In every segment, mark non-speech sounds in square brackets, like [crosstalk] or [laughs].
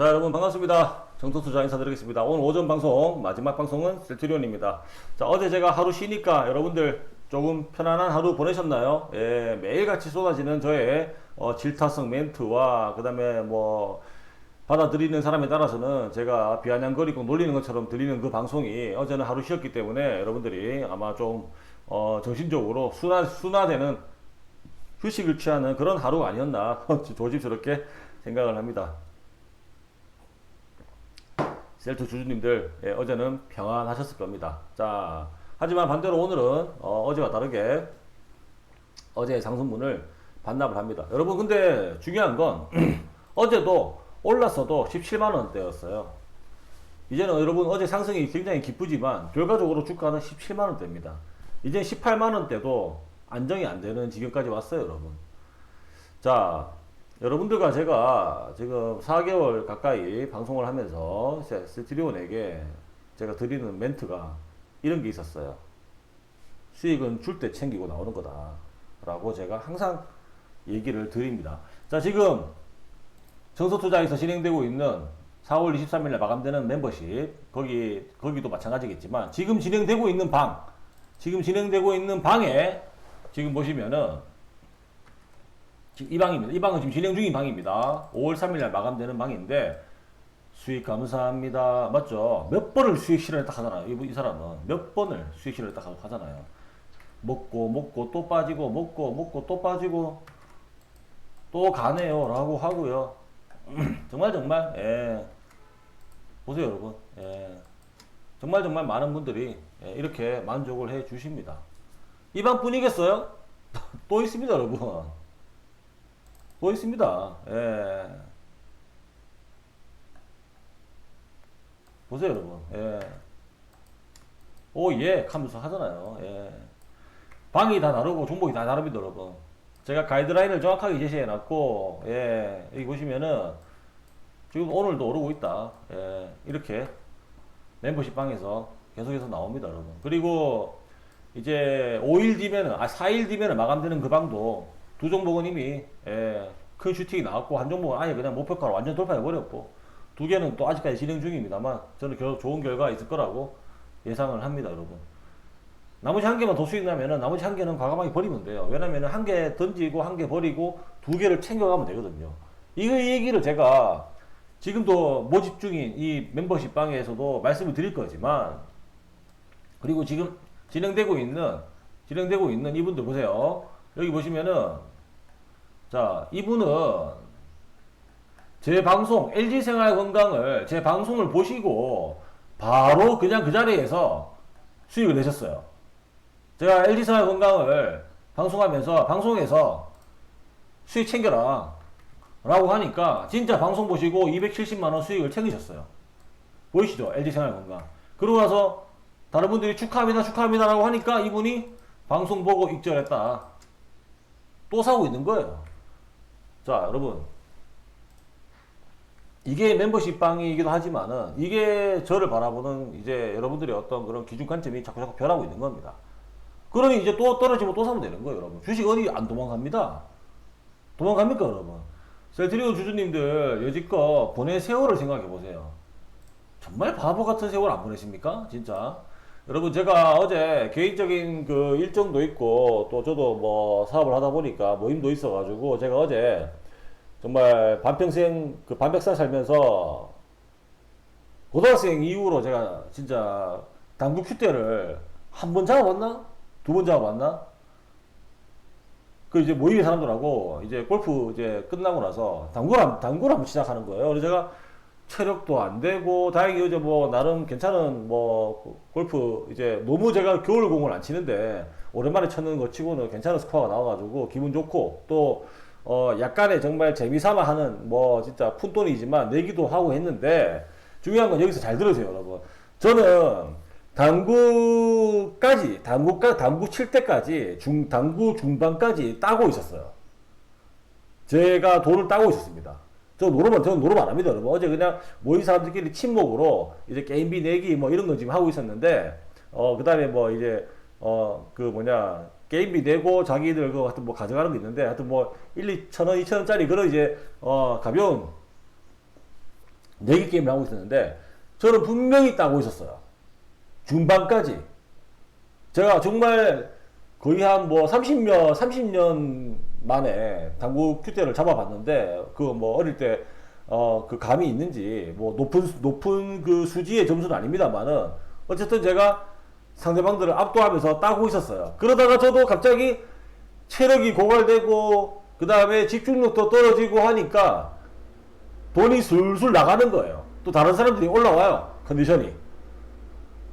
자 여러분 반갑습니다. 정토투자 인사드리겠습니다. 오늘 오전 방송 마지막 방송은 셀트리온입니다. 자 어제 제가 하루 쉬니까 여러분들 조금 편안한 하루 보내셨나요? 예, 매일같이 쏟아지는 저의 어, 질타성 멘트와 그 다음에 뭐 받아들이는 사람에 따라서는 제가 비아냥거리고 놀리는 것처럼 들리는 그 방송이 어제는 하루 쉬었기 때문에 여러분들이 아마 좀 어, 정신적으로 순화, 순화되는 휴식을 취하는 그런 하루가 아니었나 [laughs] 조심스럽게 생각을 합니다. 셀트 주주님들 예, 어제는 평안하셨을 겁니다. 자 하지만 반대로 오늘은 어, 제와 다르게 어제의 상승분을 반납을 합니다. 여러분 근데 중요한 건 [clears throat] 어제도 올랐어도 17만 원대였어요. 이제는 여러분 어제 상승이 굉장히 기쁘지만 결과적으로 주가는 17만 원대입니다. 이제 18만 원대도 안정이 안 되는 지경까지 왔어요, 여러분. 자, 여러분들과 제가 지금 4개월 가까이 방송을 하면서 스티리온에게 제가 드리는 멘트가 이런 게 있었어요. 수익은 줄 때 챙기고 나오는 거다. 라고 제가 항상 얘기를 드립니다. 자, 지금 정서투자에서 진행되고 있는 4월 23일에 마감되는 membership, 거기, 거기도 마찬가지겠지만, 지금 진행되고 있는 방, 지금 진행되고 있는 방에, 지금 보시면은, 이 방입니다. 이 방은 지금 진행 중인 방입니다. 5월 3일날 마감되는 방인데, 수익 감사합니다. 맞죠? 몇 번을 수익 실현을 딱 하잖아요. 이, 이 사람은. 몇 번을 수익 실현을 딱 하잖아요. 먹고, 먹고, 또 빠지고, 먹고, 먹고, 또 빠지고, 또 가네요. 라고 하고요. [clears throat] 정말 정말 예. 보세요 여러분 예. 정말 정말 많은 분들이 예, 이렇게 만족을 해 주십니다 이 방 뿐이겠어요? [laughs] 또 있습니다 여러분 또 있습니다 예. 보세요 여러분 예. 오 예 하면서 하잖아요 예. 방이 다 다르고 종목이 다 다릅니다 여러분 제가 가이드라인을 정확하게 제시해 놨고, 예, 여기 보시면은, 지금 오늘도 오르고 있다. 예, 이렇게 멤버십 방에서 계속해서 나옵니다, 여러분. 그리고 이제 5일 뒤면은, 아, 4일 뒤면은 마감되는 그 방도 두 종목은 이미, 예, 큰 슈팅이 나왔고, 한 종목은 아예 그냥 목표가로 완전 돌파해 버렸고, 두 개는 또 아직까지 진행 중입니다만, 저는 결, 좋은 결과가 있을 거라고 예상을 합니다, 여러분. 나머지 한 개만 더 수익 나면은 나머지 한 개는 과감하게 버리면 돼요. 왜냐면은 한 개 던지고 한 개 버리고 두 개를 챙겨가면 되거든요. 이거 이 얘기를 제가 지금도 모집 중인 이 멤버십 방에서도 말씀을 드릴 거지만 그리고 지금 진행되고 있는 진행되고 있는 이분들 보세요. 여기 보시면은 자 이분은 제 방송 LG 생활 건강을 제 방송을 보시고 바로 그냥 그 자리에서 수익을 내셨어요. 제가 LG 생활 건강을 방송하면서 방송에서 수익 챙겨라 라고 하니까 진짜 방송 보시고 270만원 수익을 챙기셨어요. 보이시죠? LG 생활 건강. 그러고 나서 다른 분들이 축하합니다 축하합니다 라고 하니까 이분이 방송 보고 익절했다. 또 사고 있는 거예요. 자 여러분 이게 멤버십 방이기도 하지만은 이게 저를 바라보는 이제 여러분들의 어떤 그런 기준 관점이 자꾸 자꾸 변하고 있는 겁니다. 그러니 이제 또 떨어지면 또 사면 되는 거예요, 여러분. 주식 어디 안 도망갑니다. 도망갑니까, 여러분? 셀트리온 주주님들 여지껏 보낸 세월을 생각해 보세요. 정말 바보 같은 세월 안 보내십니까? 진짜. 여러분, 제가 어제 개인적인 그 일정도 있고, 또 저도 뭐 사업을 하다 보니까 모임도 있어가지고, 제가 어제 정말 반평생, 그 반백살 살면서 고등학생 이후로 제가 진짜 당구 큐대를 한 번 잡아봤나? 두 번 잡아봤나? 그 이제 모임의 사람들하고 이제 골프 이제 끝나고 나서 당구를, 한- 당구를 한번 시작하는 거예요. 그래서 제가 체력도 안 되고, 다행히 이제 뭐 나름 괜찮은 뭐 골프 이제 너무 제가 겨울 공을 안 치는데 오랜만에 쳤는 거 치고는 괜찮은 스코어가 나와가지고 기분 좋고 또 어 약간의 정말 재미삼아 하는 뭐 진짜 푼돈이지만 내기도 하고 했는데 중요한 건 여기서 잘 들으세요, 여러분. 저는 당구까지 당구까 당구 칠 때까지 중 당구 중반까지 따고 있었어요. 제가 돈을 따고 있었습니다. 저 노름은 저는 노름 안 합니다, 여러분. 어제 그냥 모인 사람들끼리 친목으로 이제 게임비 내기 뭐 이런 거 지금 하고 있었는데 어 그 다음에 뭐 이제 어 그 뭐냐 게임비 내고 자기들 그 하여튼 뭐 가져가는 게 있는데 하여튼 뭐 1, 2천 원, 2천 원짜리 그런 이제 어 가벼운 내기 게임을 하고 있었는데 저는 분명히 따고 있었어요. 중반까지. 제가 정말 거의 한 뭐 30년, 30년 만에 당구 큐대를 잡아봤는데, 그 뭐 어릴 때, 어, 그 감이 있는지, 뭐 높은, 수- 높은 그 수지의 점수는 아닙니다만은, 어쨌든 제가 상대방들을 압도하면서 따고 있었어요. 그러다가 저도 갑자기 체력이 고갈되고, 그 다음에 집중력도 떨어지고 하니까, 돈이 술술 나가는 거예요. 또 다른 사람들이 올라와요. 컨디션이.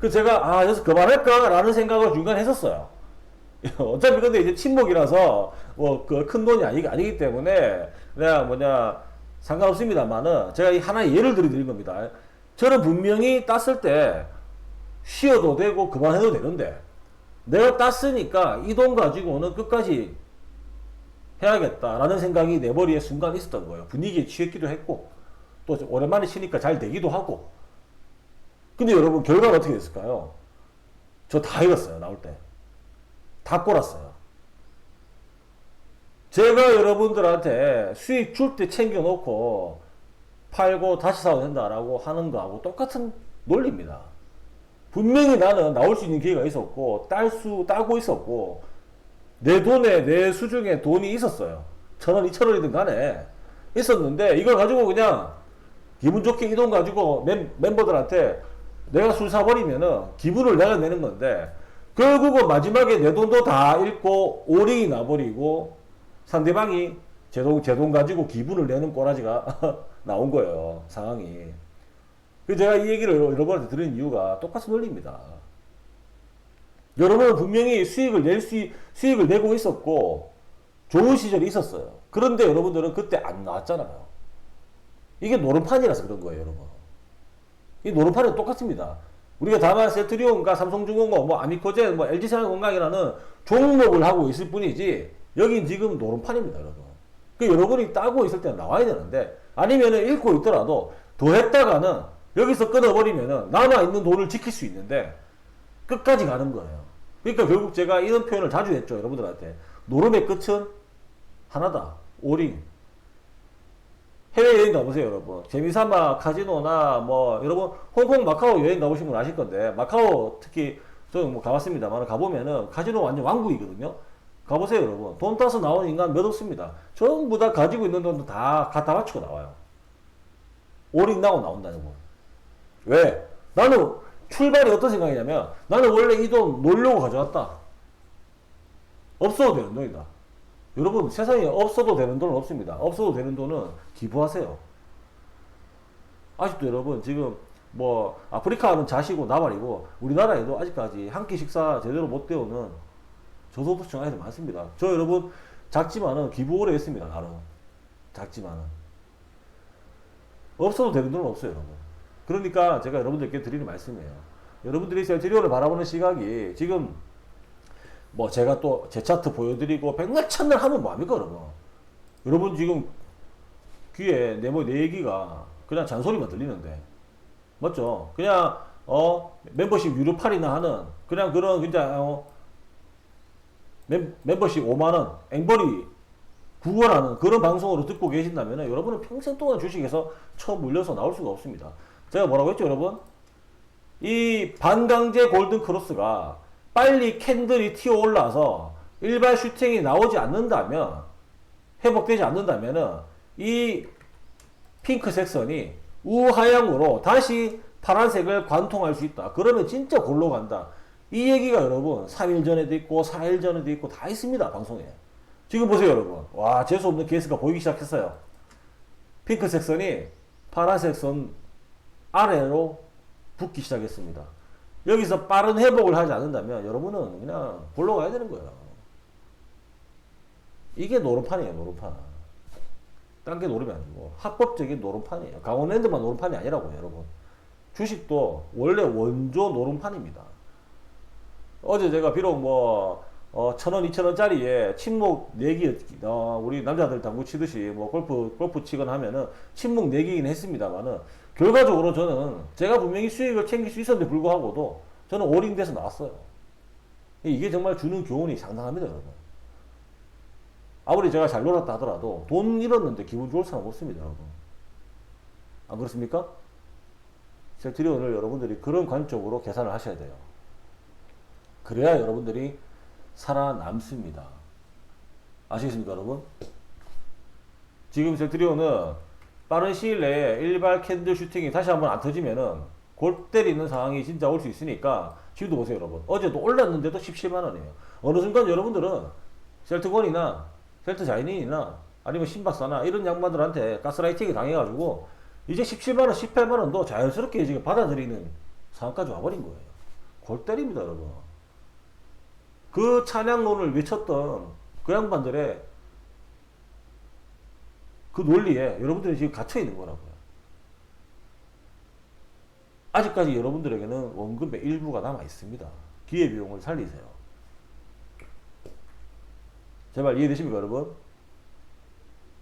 그 제가 아 그래서 그만할까라는 생각을 중간에 했었어요. [laughs] 어차피 근데 이제 친목이라서 뭐 그 큰 돈이 아니, 아니기 때문에 그냥 뭐냐 상관없습니다만은 제가 이 하나의 예를 들어드린 겁니다. 저는 분명히 땄을 때 쉬어도 되고 그만해도 되는데 내가 땄으니까 이 돈 가지고는 끝까지 해야겠다라는 생각이 내 머리에 순간 있었던 거예요. 분위기에 취했기도 했고 또 오랜만에 치니까 잘 되기도 하고 근데 여러분 결과는 어떻게 됐을까요? 저 다 잃었어요 나올 때. 다 꼬랐어요. 제가 여러분들한테 수익 줄 때 챙겨놓고 팔고 다시 사도 된다라고 하는 거하고 똑같은 논리입니다. 분명히 나는 나올 수 있는 기회가 있었고 딸 수 따고 있었고 내 돈에 내 수중에 돈이 있었어요. 천 원, 이천 원이든 간에 있었는데 이걸 가지고 그냥 기분 좋게 이 돈 가지고 멤, 멤버들한테 내가 술 사버리면은 기분을 내가 내는 건데 결국은 마지막에 내 돈도 다 잃고 오링이 나버리고 상대방이 제 돈, 제 돈 가지고 기분을 내는 꼬라지가 [laughs] 나온 거예요. 상황이. 그래서 제가 이 얘기를 여러분한테 들은 이유가 똑같은 논리입니다. 여러분은 분명히 수익을 낼 수, 수익을 내고 있었고, 좋은 시절이 있었어요. 그런데 여러분들은 그때 안 나왔잖아요. 이게 노름판이라서 그런 거예요, 여러분. 이 노름판은 똑같습니다. 우리가 다만 세트리온과 삼성중공업, 뭐 아미코젠, 뭐 LG생활건강이라는 종목을 하고 있을 뿐이지, 여긴 지금 노름판입니다, 여러분. 그 여러분이 따고 있을 때는 나와야 되는데, 아니면은 잃고 있더라도 더 했다가는 여기서 끊어버리면은 남아 있는 돈을 지킬 수 있는데, 끝까지 가는 거예요. 그러니까 결국 제가 이런 표현을 자주 했죠, 여러분들한테. 노름의 끝은 하나다. 오링. 해외 여행 가보세요, 여러분. 재미삼아 카지노나 뭐, 여러분, 홍콩, 마카오 여행 가보신 분 아실 건데, 마카오 특히 저는 뭐 가봤습니다만, 가보면은 카지노 완전 왕국이거든요. 가보세요, 여러분. 돈 따서 나오는 인간 몇 없습니다. 전부 다 가지고 있는 돈도 다 갖다 바치고 나와요. 오링 나고 나온다는 거. 왜? 나는 출발이 어떤 생각이냐면, 나는 원래 이 돈 놀려고 가져왔다. 없어도 되는 돈이다. 여러분 세상에 없어도 되는 돈은 없습니다. 없어도 되는 돈은 기부하세요. 아직도 여러분 지금 뭐 아프리카는 자시고 나발이고 우리나라에도 아직까지 한 끼 식사 제대로 못 때우는 저소득층 아이들 많습니다. 저 여러분 작지만은 기부 오래 했습니다. 나름 작지만은 없어도 되는 돈은 없어요, 여러분. 그러니까 제가 여러분들께 드리는 말씀이에요. 여러분들이 셀트리온을 바라보는 시각이 지금 뭐 제가 또 제 차트 보여드리고 백날 천날 하면 뭐합니까 여러분? 여러분 지금 귀에 내뭐 내 얘기가 그냥 잔소리만 들리는데. 맞죠? 그냥 어 멤버십 유료팔이나 하는 그냥 그런 그냥 어 멤, 멤버십 5만원 앵벌이 구걸하는 그런 방송으로 듣고 계신다면 여러분은 평생 동안 주식에서 처 물려서 나올 수가 없습니다 제가 뭐라고 했죠 여러분 이 반강제 골든 크로스가 빨리 캔들이 튀어 올라서 일반 슈팅이 나오지 않는다면 회복되지 않는다면은 이 핑크 색 선이 우하향으로 다시 파란색을 관통할 수 있다. 그러면 진짜 골로 간다. 이 얘기가 여러분 3일 전에도 있고 4일 전에도 있고 다 있습니다. 방송에. 지금 보세요 여러분. 와 재수없는 케이스가 보이기 시작했어요. 핑크색 선이 파란색 선 아래로 붙기 시작했습니다. 여기서 빠른 회복을 하지 않는다면 여러분은 그냥 골로 가야 되는 거예요. 이게 노름판이에요, 노름판. 딴 게 노름이 아니고 합법적인 노름판이에요. 강원랜드만 노름판이 아니라고요, 여러분. 주식도 원래 원조 노름판입니다. 어제 제가 비록 뭐 어, 천 원, 이천 원짜리에 침묵 내기, 어, 우리 남자들 당구 치듯이 뭐 골프, 골프 치거나 하면은 침묵 내기긴 했습니다만은 결과적으로 저는 제가 분명히 수익을 챙길 수 있었는데 불구하고도 저는 올인돼서 나왔어요. 이게 정말 주는 교훈이 상당합니다, 여러분. 아무리 제가 잘 놀았다 하더라도 돈 잃었는데 기분 좋을 사람 없습니다, 여러분. 안 그렇습니까? 셀트리온을 여러분들이 그런 관점으로 계산을 하셔야 돼요. 그래야 여러분들이 살아남습니다. 아시겠습니까, 여러분? 지금 셀트리온은 빠른 시일 내에 일발 캔들 슈팅이 다시 한번 안 터지면은 골 때리는 상황이 진짜 올 수 있으니까 지금도 보세요, 여러분. 어제도 올랐는데도 17만 원이에요. 어느 순간 여러분들은 셀트건이나 셀트 자이닌이나 아니면 신박사나 이런 양반들한테 가스라이팅이 당해가지고 이제 17만 원, 18만 원도 자연스럽게 지금 받아들이는 상황까지 와버린 거예요. 골 때립니다, 여러분. 그 찬양론을 외쳤던 그 양반들의 그 논리에 여러분들이 지금 갇혀 있는 거라고요. 아직까지 여러분들에게는 원금의 일부가 남아 있습니다. 기회비용을 살리세요. 제발 이해되십니까, 여러분?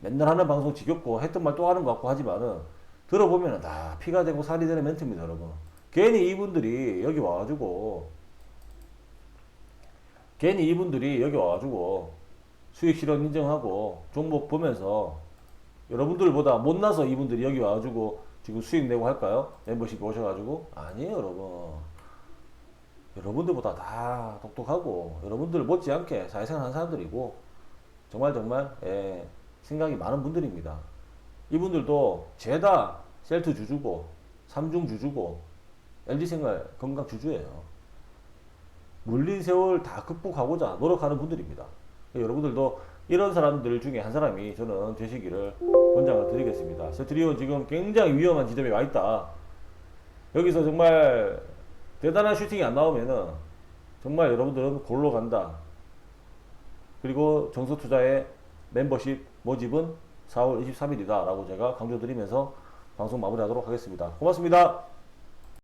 맨날 하는 방송 지겹고 했던 말 또 하는 것 같고 하지만은 들어보면은 다 피가 되고 살이 되는 멘트입니다, 여러분. 괜히 이분들이 여기 와가지고 괜히 이분들이 여기 와가지고 수익 실현 인정하고 종목 보면서 여러분들보다 못나서 이분들이 여기 와가지고 지금 수익 내고 할까요? 멤버십 오셔가지고 아니에요 여러분 여러분들보다 다 똑똑하고 여러분들 못지않게 사회생활 하는 사람들이고 정말 정말 예, 생각이 많은 분들입니다 이분들도 죄다 셀트 주주고 삼중 주주고 LG생활 건강 주주예요 물린 세월 다 극복하고자 노력하는 분들입니다. 여러분들도 이런 사람들 중에 한 사람이 저는 되시기를 권장을 드리겠습니다. 세트리온 지금 굉장히 위험한 지점에 와 있다. 여기서 정말 대단한 슈팅이 안 나오면은 정말 여러분들은 골로 간다. 그리고 정서 투자의 멤버십 모집은 4월 23일이다. 라고 제가 강조드리면서 방송 마무리하도록 하겠습니다. 고맙습니다.